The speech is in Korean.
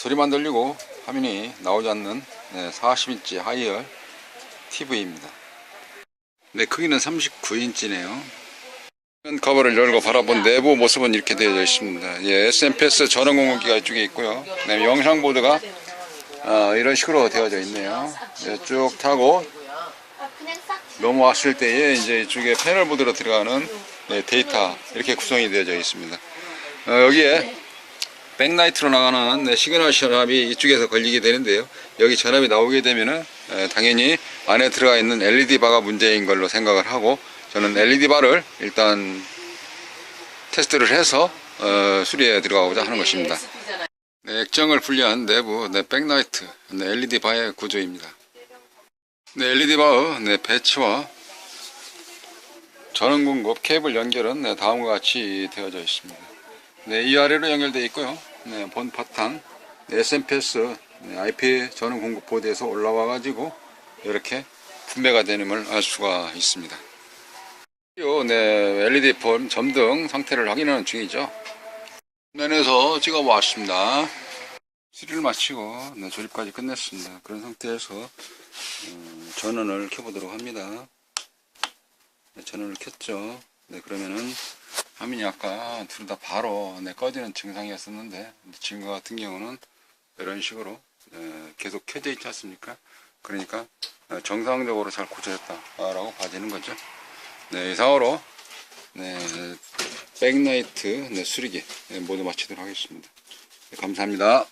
소리만 들리고 화면이 나오지 않는 네, 40인치 하이얼 TV입니다. 네, 크기는 39인치네요. 커버를 열고 바라본 내부 모습은 이렇게 되어 있습니다. 예, SMPS 전원 공급기가 이쪽에 있고요. 네, 영상 보드가 아, 이런 식으로 되어져 있네요. 네, 쭉 타고 넘어왔을 때에 이제 이쪽에 패널 보드로 들어가는 네, 데이터 이렇게 구성이 되어져 있습니다. 어, 여기에 백라이트로 나가는 네, 시그널 전압이 이쪽에서 걸리게 되는데요. 여기 전압이 나오게 되면은 에, 당연히 안에 들어가 있는 LED 바가 문제인 걸로 생각을 하고 저는 LED 바를 일단 테스트를 해서 어, 수리에 들어가고자 하는 것입니다. 네, 액정을 분리한 내부 네, 백라이트 네, LED 바의 구조입니다. 네, LED 바의 네, 배치와 전원 공급 케이블 연결은 네, 다음과 같이 되어져 있습니다. 네, 이 아래로 연결되어 있고요. 네, 본 바탕 네, SMPS 네, IP 전원 공급 보드에서 올라와 가지고 이렇게 분배가 되는걸 알 수가 있습니다. 요, 네, LED 폰 점등 상태를 확인하는 중이죠. 면에서 찍어 보았습니다. 수리를 마치고 네, 조립까지 끝냈습니다. 그런 상태에서 음, 전원을 켜보도록 합니다. 네, 전원을 켰죠. 네, 그러면은 화면이 아까 둘 다 바로 네, 꺼지는 증상이었었는데 지금과 같은 경우는 이런 식으로 네, 계속 켜져 있지 않습니까? 그러니까 어, 정상적으로 잘 고쳐졌다라고 봐지는 거죠. 네, 이상으로 네, 백라이트 네, 수리기 네, 모두 마치도록 하겠습니다. 네, 감사합니다.